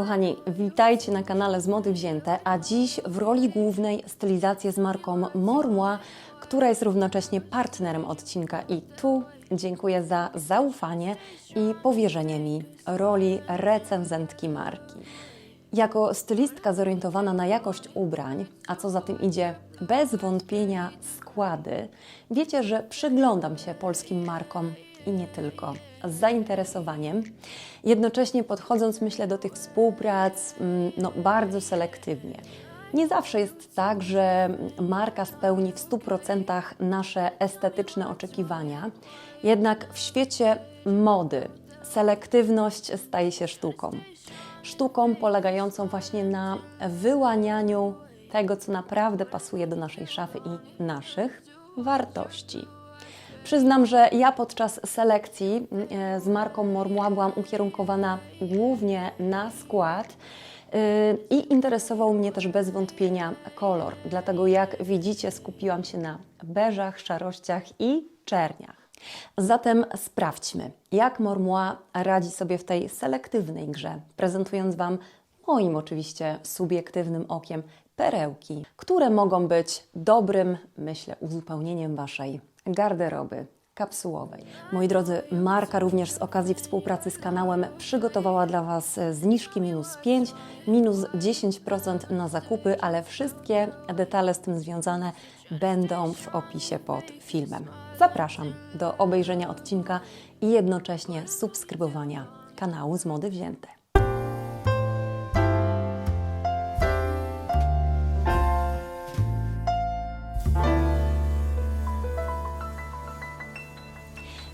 kochani, witajcie na kanale z Mody Wzięte, a dziś w roli głównej stylizację z marką Mormua, która jest równocześnie partnerem odcinka i tu dziękuję za zaufanie i powierzenie mi roli recenzentki marki. Jako stylistka zorientowana na jakość ubrań, a co za tym idzie, bez wątpienia składy, wiecie, że przyglądam się polskim markom i nie tylko z zainteresowaniem, jednocześnie podchodząc, myślę, do tych współprac mm, no, bardzo selektywnie. Nie zawsze jest tak, że marka spełni w 100% nasze estetyczne oczekiwania, jednak w świecie mody selektywność staje się sztuką. Sztuką polegającą właśnie na wyłanianiu tego, co naprawdę pasuje do naszej szafy i naszych wartości. Przyznam, że ja podczas selekcji e, z marką Mormua byłam ukierunkowana głównie na skład e, i interesował mnie też bez wątpienia kolor. Dlatego jak widzicie skupiłam się na beżach, szarościach i czerniach. Zatem sprawdźmy, jak Mormua radzi sobie w tej selektywnej grze, prezentując Wam moim oczywiście subiektywnym okiem perełki, które mogą być dobrym, myślę, uzupełnieniem Waszej garderoby kapsułowej. Moi drodzy, marka również z okazji współpracy z kanałem przygotowała dla Was zniżki minus 5, minus 10% na zakupy, ale wszystkie detale z tym związane będą w opisie pod filmem. Zapraszam do obejrzenia odcinka i jednocześnie subskrybowania kanału z Mody Wzięte.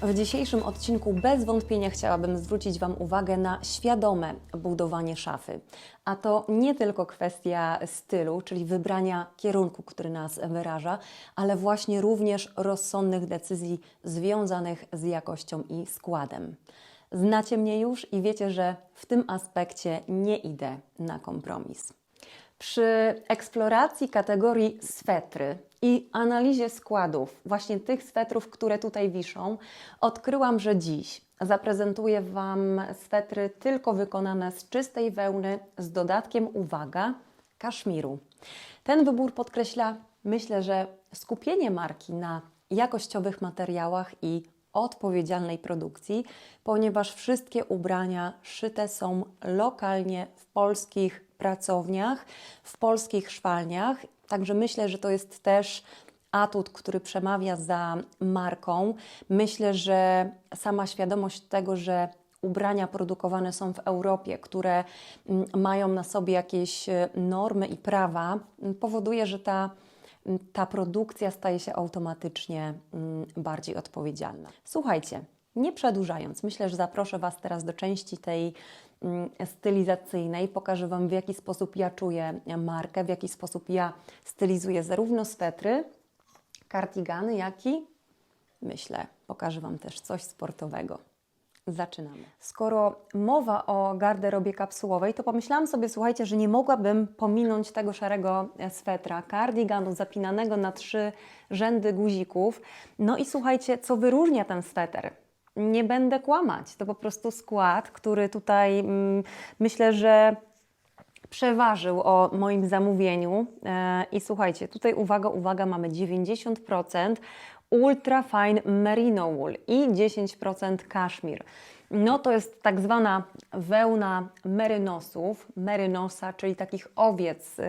W dzisiejszym odcinku bez wątpienia chciałabym zwrócić Wam uwagę na świadome budowanie szafy. A to nie tylko kwestia stylu, czyli wybrania kierunku, który nas wyraża, ale właśnie również rozsądnych decyzji związanych z jakością i składem. Znacie mnie już i wiecie, że w tym aspekcie nie idę na kompromis. Przy eksploracji kategorii swetry i analizie składów, właśnie tych swetrów, które tutaj wiszą, odkryłam, że dziś zaprezentuję Wam swetry tylko wykonane z czystej wełny, z dodatkiem, uwaga, kaszmiru. Ten wybór podkreśla, myślę, że skupienie marki na jakościowych materiałach i odpowiedzialnej produkcji, ponieważ wszystkie ubrania szyte są lokalnie w polskich pracowniach, w polskich szwalniach. Także myślę, że to jest też atut, który przemawia za marką. Myślę, że sama świadomość tego, że ubrania produkowane są w Europie, które mm, mają na sobie jakieś e, normy i prawa, mm, powoduje, że ta, mm, ta produkcja staje się automatycznie bardziej odpowiedzialna. Słuchajcie, nie przedłużając, myślę, że zaproszę Was teraz do części tej stylizacyjnej. Pokażę Wam, w jaki sposób ja czuję markę, w jaki sposób ja stylizuję zarówno swetry, kardigany, jak i myślę, pokażę Wam też coś sportowego. Zaczynamy. Skoro mowa o garderobie kapsułowej, to pomyślałam sobie, słuchajcie, że nie mogłabym pominąć tego szarego swetra, kardiganu zapinanego na trzy rzędy guzików. No i słuchajcie, co wyróżnia ten sweter? Nie będę kłamać. To po prostu skład, który tutaj mm, myślę, że przeważył o moim zamówieniu. E, I słuchajcie, tutaj uwaga, uwaga, mamy 90% ultra fine merino wool i 10% kaszmir. No to jest tak zwana wełna merynosów, merynosa, czyli takich owiec, y,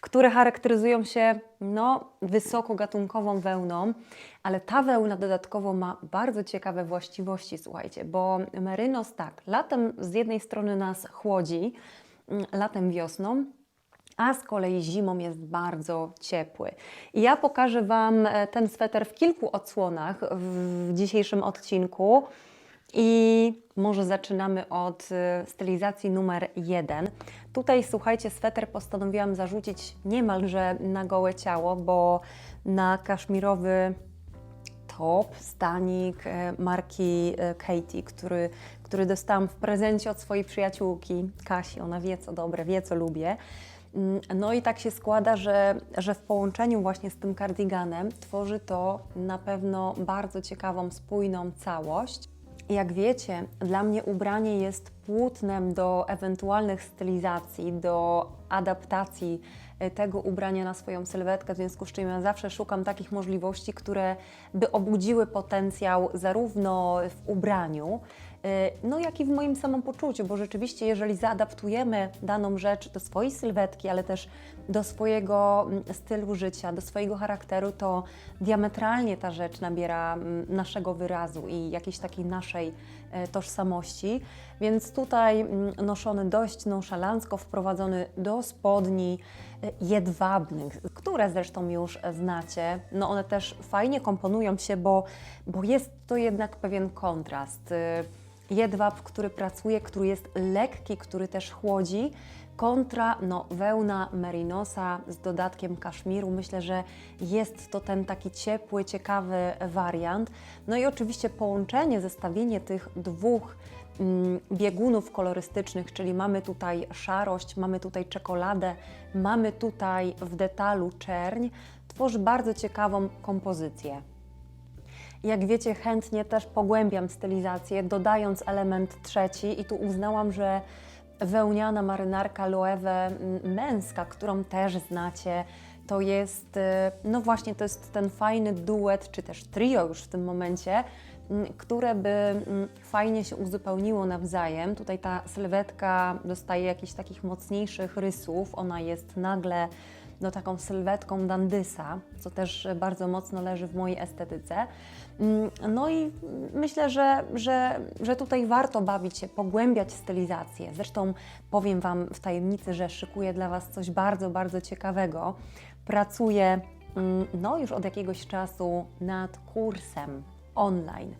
które charakteryzują się no, wysokogatunkową wełną, ale ta wełna dodatkowo ma bardzo ciekawe właściwości, słuchajcie, bo merynos tak, latem z jednej strony nas chłodzi, mm, latem wiosną, a z kolei zimą jest bardzo ciepły. I ja pokażę Wam e, ten sweter w kilku odsłonach w dzisiejszym odcinku. I może zaczynamy od y, stylizacji numer jeden. Tutaj słuchajcie, sweter postanowiłam zarzucić niemalże na gołe ciało, bo na kaszmirowy top, stanik y, marki Katie, który, który dostałam w prezencie od swojej przyjaciółki Kasi. Ona wie co dobre, wie co lubię. No i tak się składa, że, że w połączeniu właśnie z tym kardiganem tworzy to na pewno bardzo ciekawą, spójną całość. Jak wiecie, dla mnie ubranie jest płótnem do ewentualnych stylizacji, do adaptacji e, tego ubrania na swoją sylwetkę, w związku z czym ja zawsze szukam takich możliwości, które by obudziły potencjał zarówno w ubraniu, no jak i w moim samopoczuciu, bo rzeczywiście jeżeli zaadaptujemy daną rzecz do swojej sylwetki, ale też do swojego mm, stylu życia, do swojego charakteru, to diametralnie ta rzecz nabiera mm, naszego wyrazu i jakiejś takiej naszej e, tożsamości. Więc tutaj mm, noszony dość nonszalancko, wprowadzony do spodni e, jedwabnych, które zresztą już znacie. No one też fajnie komponują się, bo, bo jest to jednak pewien kontrast. Jedwab, który pracuje, który jest lekki, który też chłodzi, kontra no, wełna merinosa z dodatkiem kaszmiru. Myślę, że jest to ten taki ciepły, ciekawy wariant. No i oczywiście połączenie, zestawienie tych dwóch mm, biegunów kolorystycznych, czyli mamy tutaj szarość, mamy tutaj czekoladę, mamy tutaj w detalu czerń, tworzy bardzo ciekawą kompozycję. Jak wiecie, chętnie też pogłębiam stylizację, dodając element trzeci i tu uznałam, że wełniana marynarka Loewe męska, którą też znacie, to jest, y, no właśnie, to jest ten fajny duet, czy też trio już w tym momencie, m, które by m, fajnie się uzupełniło nawzajem. Tutaj ta sylwetka dostaje jakichś takich mocniejszych rysów, ona jest nagle no, taką sylwetką dandysa, co też bardzo mocno leży w mojej estetyce. Mm, No i myślę, że, że, że tutaj warto bawić się, pogłębiać stylizację. Zresztą powiem Wam w tajemnicy, że szykuję dla Was coś bardzo, bardzo ciekawego. Pracuję mm, no, już od jakiegoś czasu nad kursem online.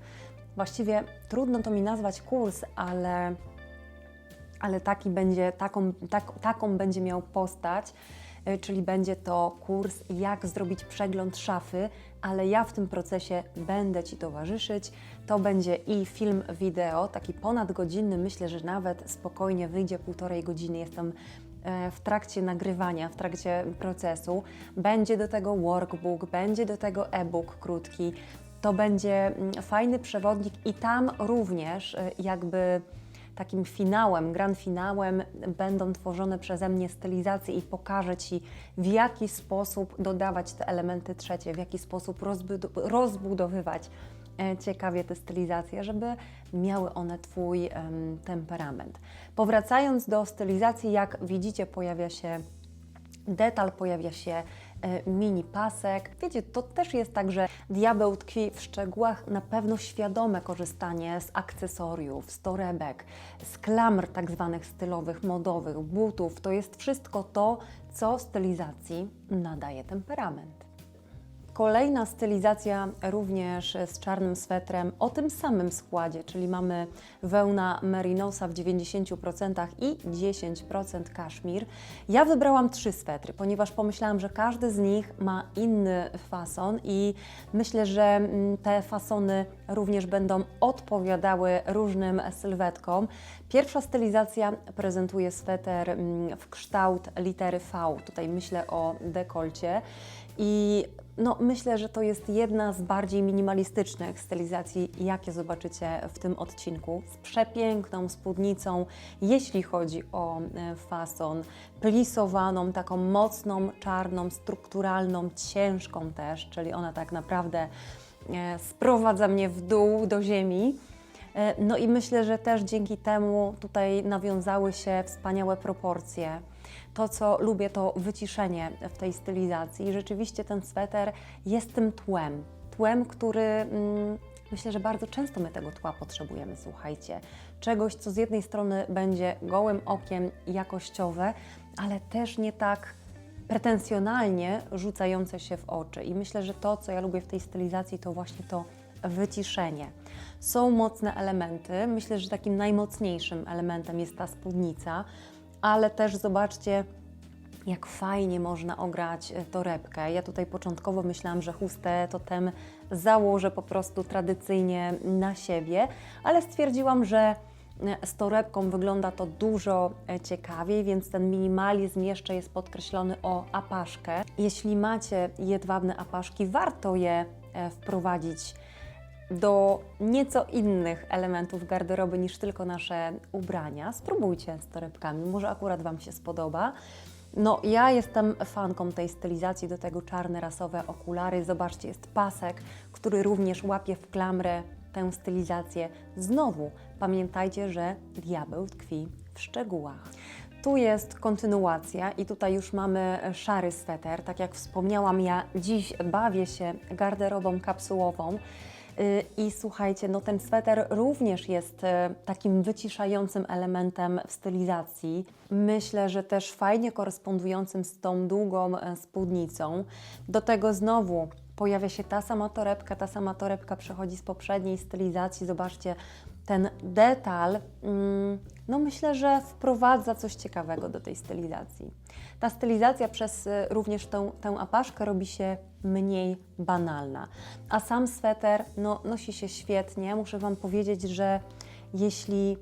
Właściwie trudno to mi nazwać kurs, ale ale taki będzie, taką, tak, taką będzie miał postać, czyli będzie to kurs, jak zrobić przegląd szafy, ale ja w tym procesie będę Ci towarzyszyć. To będzie i film wideo, taki ponadgodzinny, myślę, że nawet spokojnie wyjdzie półtorej godziny. Jestem e, w trakcie nagrywania, w trakcie procesu. Będzie do tego workbook, będzie do tego e-book krótki. To będzie mm, fajny przewodnik i tam również e, jakby takim finałem, grand finałem będą tworzone przeze mnie stylizacje i pokażę Ci, w jaki sposób dodawać te elementy trzecie, w jaki sposób rozbud- rozbudowywać e, ciekawie te stylizacje, żeby miały one Twój em, temperament. Powracając do stylizacji, jak widzicie, pojawia się detal, pojawia się mini pasek. Wiecie, to też jest tak, że diabeł tkwi w szczegółach, na pewno świadome korzystanie z akcesoriów, z torebek, z klamr tak zwanych stylowych, modowych, butów. To jest wszystko to, co stylizacji nadaje temperament. Kolejna stylizacja również z czarnym swetrem o tym samym składzie, czyli mamy wełna merinosa w 90% i 10% kaszmir. Ja wybrałam trzy swetry, ponieważ pomyślałam, że każdy z nich ma inny fason i myślę, że mm, te fasony również będą odpowiadały różnym sylwetkom. Pierwsza stylizacja prezentuje sweter mm, w kształt litery V. Tutaj myślę o dekolcie i no, myślę, że to jest jedna z bardziej minimalistycznych stylizacji, jakie zobaczycie w tym odcinku. Z przepiękną spódnicą, jeśli chodzi o e, fason, plisowaną, taką mocną, czarną, strukturalną, ciężką też, czyli ona tak naprawdę e, sprowadza mnie w dół do ziemi. E, No i myślę, że też dzięki temu tutaj nawiązały się wspaniałe proporcje. To, co lubię, to wyciszenie w tej stylizacji. I rzeczywiście ten sweter jest tym tłem. Tłem, który mm, myślę, że bardzo często my tego tła potrzebujemy, słuchajcie. Czegoś, co z jednej strony będzie gołym okiem jakościowe, ale też nie tak pretensjonalnie rzucające się w oczy. I myślę, że to, co ja lubię w tej stylizacji, to właśnie to wyciszenie. Są mocne elementy. Myślę, że takim najmocniejszym elementem jest ta spódnica, ale też zobaczcie, jak fajnie można ograć e, torebkę. Ja tutaj początkowo myślałam, że chustę totem założę po prostu tradycyjnie na siebie, ale stwierdziłam, że e, z torebką wygląda to dużo e, ciekawiej, więc ten minimalizm jeszcze jest podkreślony o apaszkę. Jeśli macie jedwabne apaszki, warto je wprowadzić do nieco innych elementów garderoby niż tylko nasze ubrania. Spróbujcie z torebkami, może akurat Wam się spodoba. No, ja jestem fanką tej stylizacji, do tego czarne rasowe okulary. Zobaczcie, jest pasek, który również łapie w klamrę tę stylizację. Znowu pamiętajcie, że diabeł tkwi w szczegółach. Tu jest kontynuacja i tutaj już mamy szary sweter. Tak jak wspomniałam, ja dziś bawię się garderobą kapsułową. Y, I słuchajcie, no ten sweter również jest e, takim wyciszającym elementem w stylizacji. Myślę, że też fajnie korespondującym z tą długą e, spódnicą. Do tego znowu pojawia się ta sama torebka, ta sama torebka przechodzi z poprzedniej stylizacji. Zobaczcie, ten detal, mm, no myślę, że wprowadza coś ciekawego do tej stylizacji. Ta stylizacja przez y, również tę, tę apaszkę robi się mniej banalna. A sam sweter no, nosi się świetnie. Muszę Wam powiedzieć, że jeśli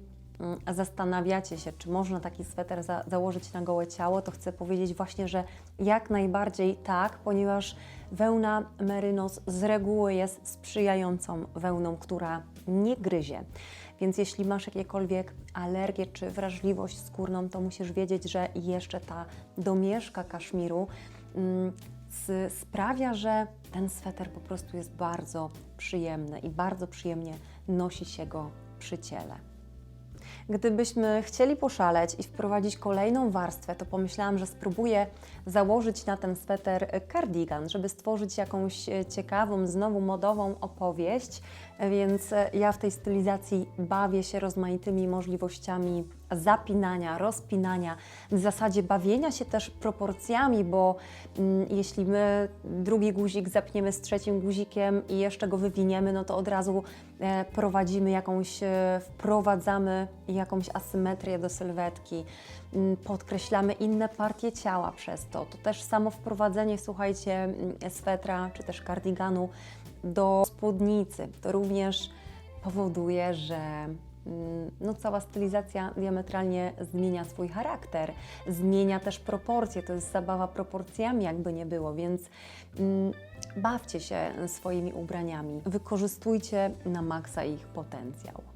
zastanawiacie się, czy można taki sweter za założyć na gołe ciało, to chcę powiedzieć właśnie, że jak najbardziej tak, ponieważ wełna merynos z reguły jest sprzyjającą wełną, która nie gryzie. Więc jeśli masz jakiekolwiek alergie czy wrażliwość skórną, to musisz wiedzieć, że jeszcze ta domieszka kaszmiru mm, sprawia, że ten sweter po prostu jest bardzo przyjemny i bardzo przyjemnie nosi się go przy ciele. Gdybyśmy chcieli poszaleć i wprowadzić kolejną warstwę, to pomyślałam, że spróbuję założyć na ten sweter cardigan, żeby stworzyć jakąś e, ciekawą, znowu modową opowieść. Więc e, ja w tej stylizacji bawię się rozmaitymi możliwościami zapinania, rozpinania, w zasadzie bawienia się też proporcjami, bo mm, jeśli my drugi guzik zapniemy z trzecim guzikiem i jeszcze go wywiniemy, no to od razu e, prowadzimy jakąś, e, wprowadzamy jakąś asymetrię do sylwetki, mm, podkreślamy inne partie ciała przez to. To też samo wprowadzenie, słuchajcie, mm, swetra czy też kardiganu do spódnicy. To również powoduje, że mm, no, cała stylizacja diametralnie zmienia swój charakter, zmienia też proporcje. To jest zabawa proporcjami, jakby nie było, więc mm, bawcie się swoimi ubraniami, wykorzystujcie na maksa ich potencjał.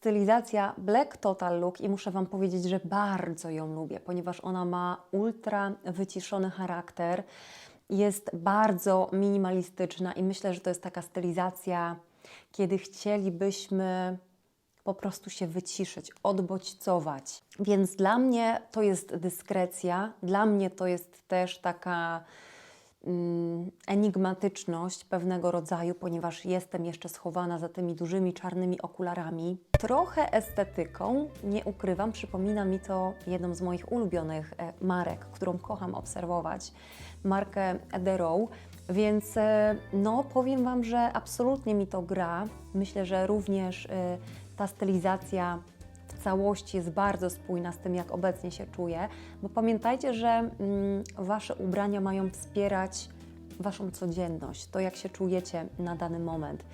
Stylizacja Black Total Look i muszę Wam powiedzieć, że bardzo ją lubię, ponieważ ona ma ultra wyciszony charakter, jest bardzo minimalistyczna i myślę, że to jest taka stylizacja, kiedy chcielibyśmy po prostu się wyciszyć, odbodźcować. Więc dla mnie to jest dyskrecja, dla mnie to jest też taka enigmatyczność pewnego rodzaju, ponieważ jestem jeszcze schowana za tymi dużymi czarnymi okularami. Trochę estetyką, nie ukrywam, przypomina mi to jedną z moich ulubionych e, marek, którą kocham obserwować, markę Ederow. Więc e, no, powiem Wam, że absolutnie mi to gra. Myślę, że również e, ta stylizacja całości jest bardzo spójna z tym, jak obecnie się czuję, bo pamiętajcie, że mm, Wasze ubrania mają wspierać Waszą codzienność, to jak się czujecie na dany moment,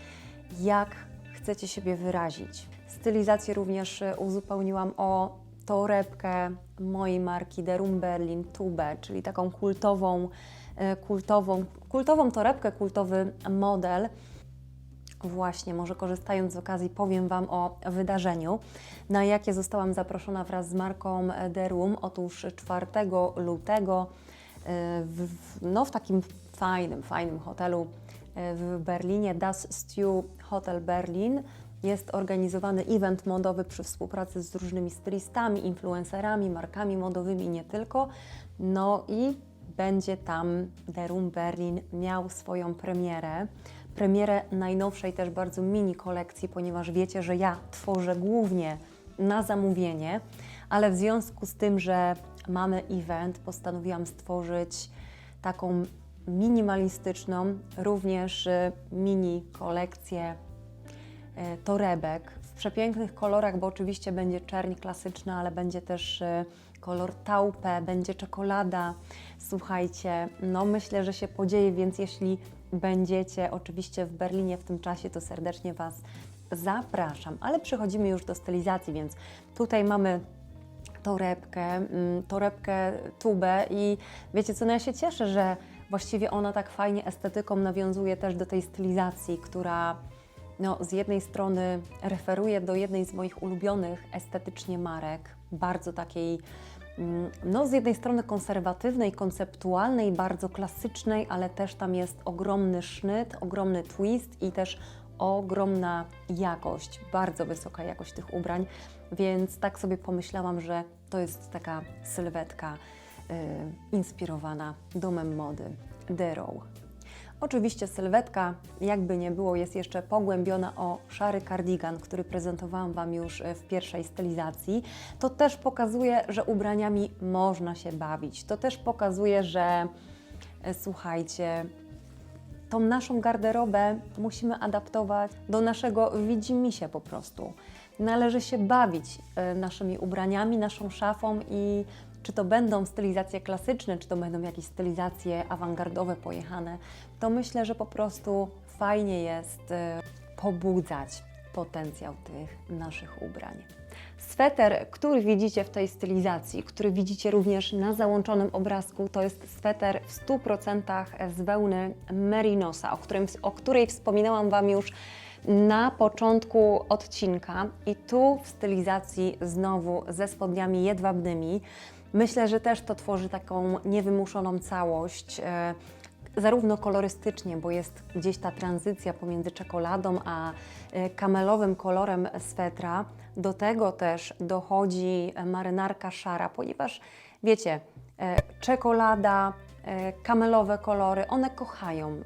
jak chcecie siebie wyrazić. Stylizację również e, uzupełniłam o torebkę mojej marki Derum Berlin Tube, czyli taką kultową, e, kultową, kultową torebkę, kultowy model. Właśnie, może korzystając z okazji, powiem Wam o wydarzeniu, na jakie zostałam zaproszona wraz z marką The Room. Otóż 4 lutego e, w, no, w takim fajnym, fajnym hotelu e, w Berlinie, Das Stew Hotel Berlin, jest organizowany event modowy przy współpracy z różnymi stylistami, influencerami, markami modowymi nie tylko. No i będzie tam The Room Berlin miał swoją premierę premierę najnowszej też bardzo mini kolekcji, ponieważ wiecie, że ja tworzę głównie na zamówienie, ale w związku z tym, że mamy event, postanowiłam stworzyć taką minimalistyczną, również y, mini kolekcję y, torebek w przepięknych kolorach, bo oczywiście będzie czerń klasyczna, ale będzie też y, kolor taupe, będzie czekolada. Słuchajcie, no myślę, że się podzieje, więc jeśli będziecie oczywiście w Berlinie w tym czasie, to serdecznie Was zapraszam. Ale przechodzimy już do stylizacji, więc tutaj mamy torebkę, mm, torebkę tubę i wiecie co, no ja się cieszę, że właściwie ona tak fajnie estetyką nawiązuje też do tej stylizacji, która no, z jednej strony referuje do jednej z moich ulubionych estetycznie marek, bardzo takiej, no z jednej strony konserwatywnej, konceptualnej, bardzo klasycznej, ale też tam jest ogromny sznyt, ogromny twist i też ogromna jakość, bardzo wysoka jakość tych ubrań, więc tak sobie pomyślałam, że to jest taka sylwetka y, inspirowana domem mody The Row. Oczywiście sylwetka, jakby nie było, jest jeszcze pogłębiona o szary kardigan, który prezentowałam Wam już e, w pierwszej stylizacji. To też pokazuje, że ubraniami można się bawić. To też pokazuje, że e, słuchajcie, tą naszą garderobę musimy adaptować do naszego widzimisię po prostu. Należy się bawić e, naszymi ubraniami, naszą szafą i czy to będą stylizacje klasyczne, czy to będą jakieś stylizacje awangardowe pojechane, to myślę, że po prostu fajnie jest e, pobudzać potencjał tych naszych ubrań. Sweter, który widzicie w tej stylizacji, który widzicie również na załączonym obrazku, to jest sweter w 100% z wełny merinosa, o, którym, o której wspominałam Wam już na początku odcinka i tu w stylizacji znowu ze spodniami jedwabnymi. Myślę, że też to tworzy taką niewymuszoną całość, e, zarówno kolorystycznie, bo jest gdzieś ta tranzycja pomiędzy czekoladą a e, kamelowym kolorem swetra. Do tego też dochodzi marynarka szara, ponieważ wiecie, e, czekolada, kamelowe kolory, one kochają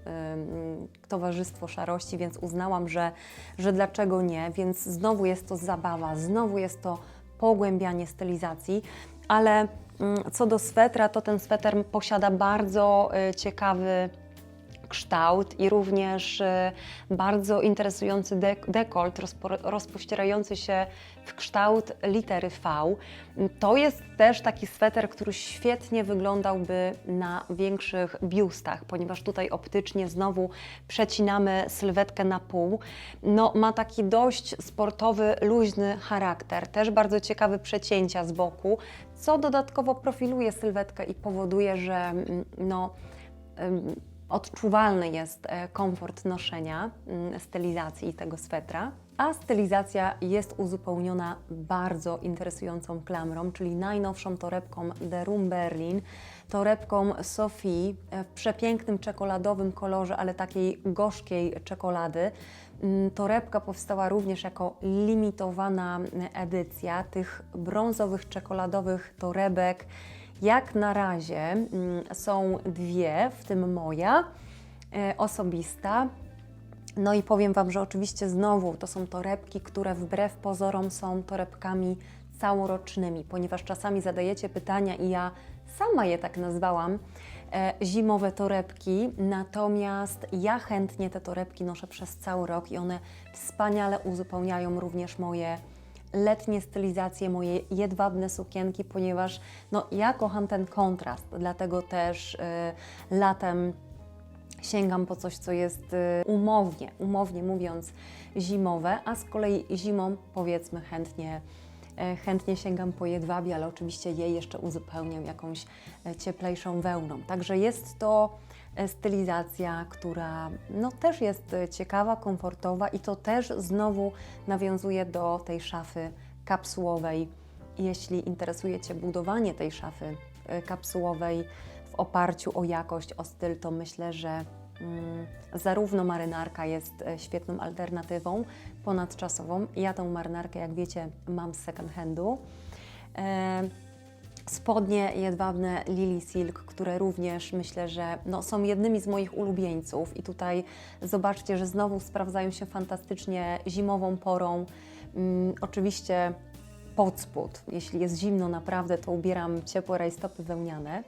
towarzystwo szarości, więc uznałam, że, że dlaczego nie, więc znowu jest to zabawa, znowu jest to pogłębianie stylizacji, ale mm, co do swetra, to ten sweter posiada bardzo e, ciekawy kształt i również e, bardzo interesujący dek dekolt rozpo rozpościerający się w kształt litery V. To jest też taki sweter, który świetnie wyglądałby na większych biustach, ponieważ tutaj optycznie znowu przecinamy sylwetkę na pół. No, ma taki dość sportowy, luźny charakter, też bardzo ciekawe przecięcia z boku, co dodatkowo profiluje sylwetkę i powoduje, że mm, no, odczuwalny jest e, komfort noszenia, mm, stylizacji tego swetra, a stylizacja jest uzupełniona bardzo interesującą klamrą, czyli najnowszą torebką The Room Berlin, torebką Sophie w przepięknym czekoladowym kolorze, ale takiej gorzkiej czekolady. Mm, torebka powstała również jako limitowana edycja tych brązowych czekoladowych torebek jak na razie mm, są dwie, w tym moja e, osobista. No i powiem Wam, że oczywiście znowu to są torebki, które wbrew pozorom są torebkami całorocznymi, ponieważ czasami zadajecie pytania i ja sama je tak nazwałam, e, zimowe torebki, natomiast ja chętnie te torebki noszę przez cały rok i one wspaniale uzupełniają również moje letnie stylizacje, moje jedwabne sukienki, ponieważ no, ja kocham ten kontrast, dlatego też y, latem sięgam po coś, co jest y, umownie, umownie mówiąc zimowe, a z kolei zimą powiedzmy chętnie y, chętnie sięgam po jedwabie, ale oczywiście je jeszcze uzupełniam jakąś y, cieplejszą wełną. Także jest to E, stylizacja, która no, też jest ciekawa, komfortowa i to też znowu nawiązuje do tej szafy kapsułowej. Jeśli interesuje Cię budowanie tej szafy e, kapsułowej w oparciu o jakość, o styl, to myślę, że mm, zarówno marynarka jest świetną alternatywą ponadczasową. Ja tą marynarkę, jak wiecie, mam z second handu. E, spodnie jedwabne Lily Silk, które również myślę, że no, są jednymi z moich ulubieńców i tutaj zobaczcie, że znowu sprawdzają się fantastycznie zimową porą. Um, oczywiście pod spód. Jeśli jest zimno naprawdę, to ubieram ciepłe rajstopy wełniane,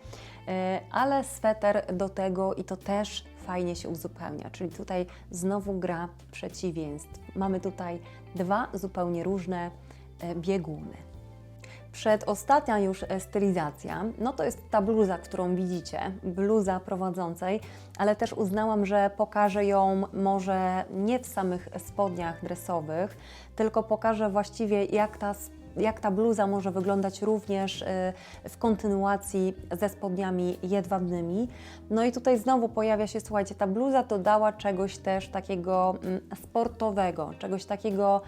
e, ale sweter do tego i to też fajnie się uzupełnia, czyli tutaj znowu gra przeciwieństw. Mamy tutaj dwa zupełnie różne e, bieguny. Przedostatnia już stylizacja, no to jest ta bluza, którą widzicie, bluza prowadzącej, ale też uznałam, że pokażę ją może nie w samych spodniach dresowych, tylko pokażę właściwie jak ta jak ta bluza może wyglądać również e, w kontynuacji ze spodniami jedwabnymi. No i tutaj znowu pojawia się, słuchajcie, ta bluza dodała czegoś też takiego mm, sportowego, czegoś takiego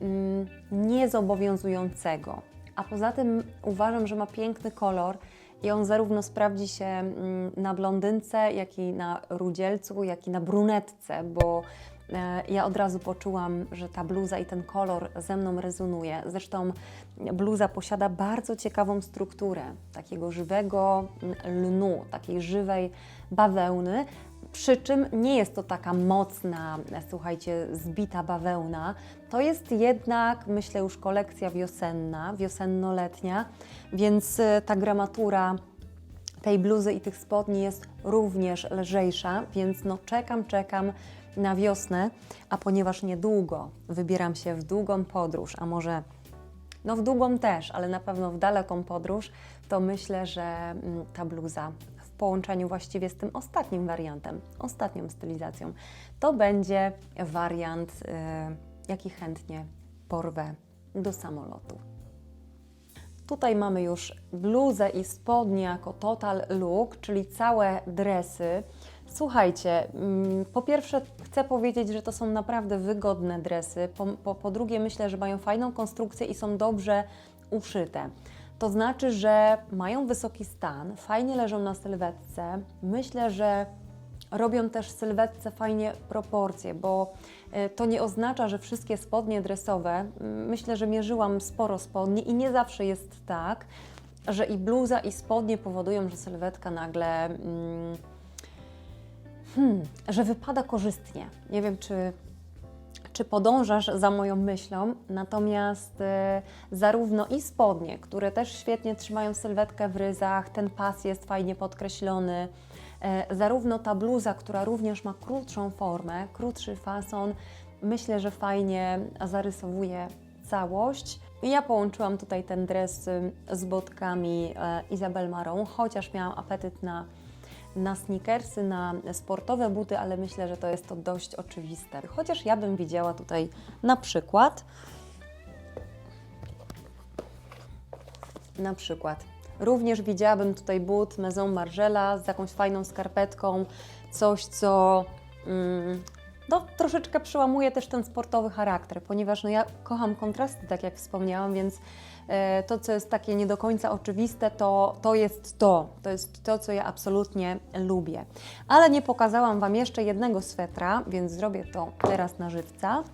mm, niezobowiązującego. A poza tym uważam, że ma piękny kolor i on zarówno sprawdzi się mm, na blondynce, jak i na rudzielcu, jak i na brunetce, bo e, ja od razu poczułam, że ta bluza i ten kolor ze mną rezonuje. Zresztą bluza posiada bardzo ciekawą strukturę takiego żywego mm, lnu, takiej żywej bawełny, przy czym nie jest to taka mocna, słuchajcie, zbita bawełna. To jest jednak, myślę, już kolekcja wiosenna, wiosennoletnia, więc y, ta gramatura tej bluzy i tych spodni jest również lżejsza, więc no czekam, czekam na wiosnę, a ponieważ niedługo wybieram się w długą podróż, a może no w długą też, ale na pewno w daleką podróż, to myślę, że mm, ta bluza połączeniu właściwie z tym ostatnim wariantem, ostatnią stylizacją. To będzie wariant, y, jaki chętnie porwę do samolotu. Tutaj mamy już bluzę i spodnie jako total look, czyli całe dresy. Słuchajcie, mm, po pierwsze chcę powiedzieć, że to są naprawdę wygodne dresy. Po, po, po drugie myślę, że mają fajną konstrukcję i są dobrze uszyte. To znaczy, że mają wysoki stan, fajnie leżą na sylwetce. Myślę, że robią też sylwetce fajnie proporcje, bo e, to nie oznacza, że wszystkie spodnie dresowe, myślę, że mierzyłam sporo spodni i nie zawsze jest tak, że i bluza i spodnie powodują, że sylwetka nagle hmm, hmm, że wypada korzystnie. Nie wiem, czy czy podążasz za moją myślą, natomiast e, zarówno i spodnie, które też świetnie trzymają sylwetkę w ryzach, ten pas jest fajnie podkreślony, e, zarówno ta bluza, która również ma krótszą formę, krótszy fason, myślę, że fajnie zarysowuje całość. Ja połączyłam tutaj ten dres z botkami e, Izabel Marą, chociaż miałam apetyt na na sneakersy, na sportowe buty, ale myślę, że to jest to dość oczywiste. Chociaż ja bym widziała tutaj na przykład na przykład Również widziałabym tutaj but Maison Margiela z jakąś fajną skarpetką, coś co mm, no, troszeczkę przełamuje też ten sportowy charakter, ponieważ no, ja kocham kontrasty, tak jak wspomniałam, więc to, co jest takie nie do końca oczywiste, to, to jest to. To jest to, co ja absolutnie lubię. Ale nie pokazałam Wam jeszcze jednego swetra, więc zrobię to teraz na żywca.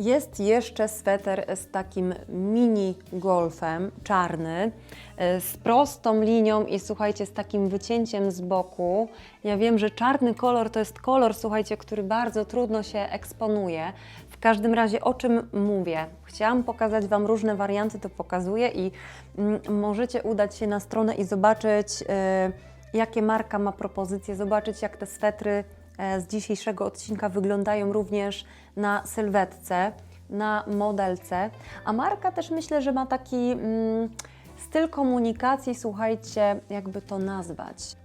Jest jeszcze sweter z takim mini golfem, czarny, e, z prostą linią i słuchajcie, z takim wycięciem z boku. Ja wiem, że czarny kolor to jest kolor, słuchajcie, który bardzo trudno się eksponuje. W każdym razie o czym mówię? Chciałam pokazać Wam różne warianty, to pokazuję i mm, możecie udać się na stronę i zobaczyć, e, jakie marka ma propozycje, zobaczyć jak te swetry z dzisiejszego odcinka wyglądają również na sylwetce, na modelce. A marka też myślę, że ma taki mm, styl komunikacji, słuchajcie, jakby to nazwać.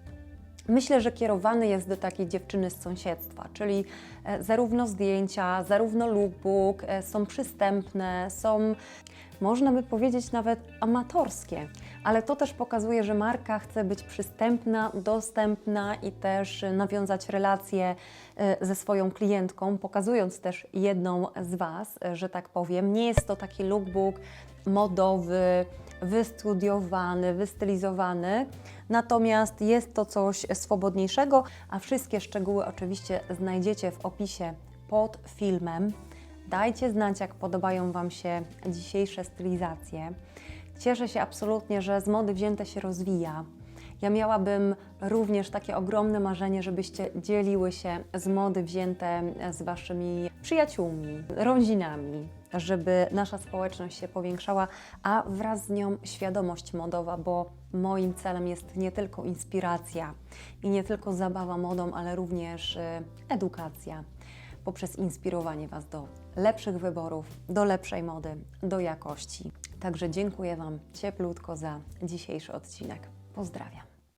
Myślę, że kierowany jest do takiej dziewczyny z sąsiedztwa, czyli e, zarówno zdjęcia, zarówno lookbook e, są przystępne, są można by powiedzieć nawet amatorskie, ale to też pokazuje, że marka chce być przystępna, dostępna i też nawiązać relacje e, ze swoją klientką, pokazując też jedną z Was, że tak powiem. Nie jest to taki lookbook modowy, wystudiowany, wystylizowany, natomiast jest to coś swobodniejszego, a wszystkie szczegóły oczywiście znajdziecie w opisie pod filmem. Dajcie znać, jak podobają Wam się dzisiejsze stylizacje. Cieszę się absolutnie, że z mody wzięte się rozwija. Ja miałabym również takie ogromne marzenie, żebyście dzieliły się z mody wzięte z Waszymi przyjaciółmi, rodzinami, żeby nasza społeczność się powiększała, a wraz z nią świadomość modowa, bo moim celem jest nie tylko inspiracja i nie tylko zabawa modą, ale również e, edukacja poprzez inspirowanie Was do lepszych wyborów, do lepszej mody, do jakości. Także dziękuję Wam cieplutko za dzisiejszy odcinek. Pozdrawiam.